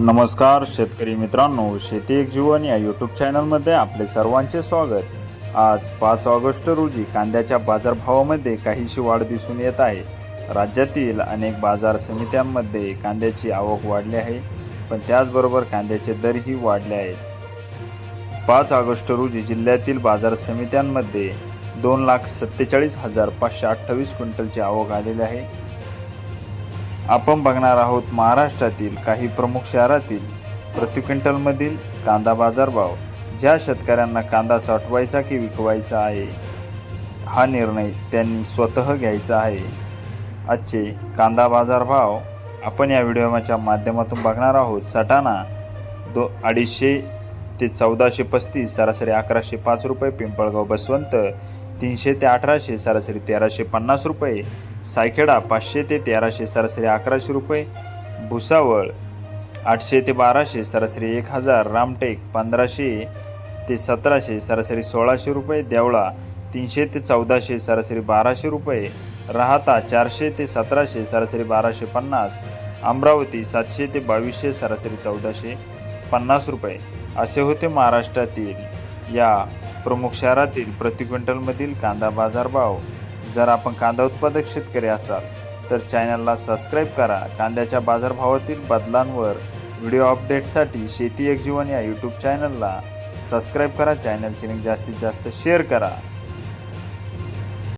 नमस्कार शेतकरी मित्रांनो शेती एक जीवन या यूट्यूब चॅनलमध्ये आपले सर्वांचे स्वागत. आज पाच ऑगस्ट रोजी कांद्याच्या बाजारभावामध्ये काहीशी वाढ दिसून येत आहे. राज्यातील अनेक बाजार समित्यांमध्ये कांद्याची आवक वाढली आहे पण त्याचबरोबर कांद्याचे दरही वाढले आहेत. पाच ऑगस्ट रोजी जिल्ह्यातील बाजार समित्यांमध्ये दोन लाख सत्तेचाळीस हजार पाचशे अठ्ठावीस क्विंटलची आवक आलेली आहे. आपण बघणार आहोत महाराष्ट्रातील काही प्रमुख शहरातील प्रति क्विंटलमधील कांदा बाजारभाव ज्या शेतकऱ्यांना कांदा साठवायचा की विकवायचा आहे हा निर्णय त्यांनी स्वतः घ्यायचा आहे. आजचे कांदा बाजारभाव आपण या व्हिडिओच्या माध्यमातून बघणार आहोत. सटाणा दो अडीचशे ते चौदाशे पस्तीस सरासरी अकराशे पाच रुपये पिंपळगाव बसवंत तीनशे ते अठराशे सरासरी तेराशे पन्नास रुपये सायखेडा पाचशे ते तेराशे सरासरी अकराशे रुपये भुसावळ आठशे ते बाराशे सरासरी एक हजार रामटेक पंधराशे ते सतराशे सरासरी सोळाशे रुपये देवळा तीनशे ते चौदाशे सरासरी बाराशे रुपये राहता चारशे ते सतराशे सरासरी बाराशे पन्नास अमरावती सातशे ते बावीसशे सरासरी चौदाशे पन्नास रुपये. असे होते महाराष्ट्रातील या प्रमुख शहरातील प्रति क्विंटलमधील कांदा बाजारभाव. जर आपण कांदा उत्पादक शेतकरी असाल तर चॅनलला सबस्क्राईब करा. कांद्याच्या बाजारभावातील बदलांवर व्हिडिओ अपडेटसाठी शेती एक जीवन या यूट्यूब चॅनलला सबस्क्राईब करा. चॅनलची लिंक जास्तीत जास्त शेअर करा.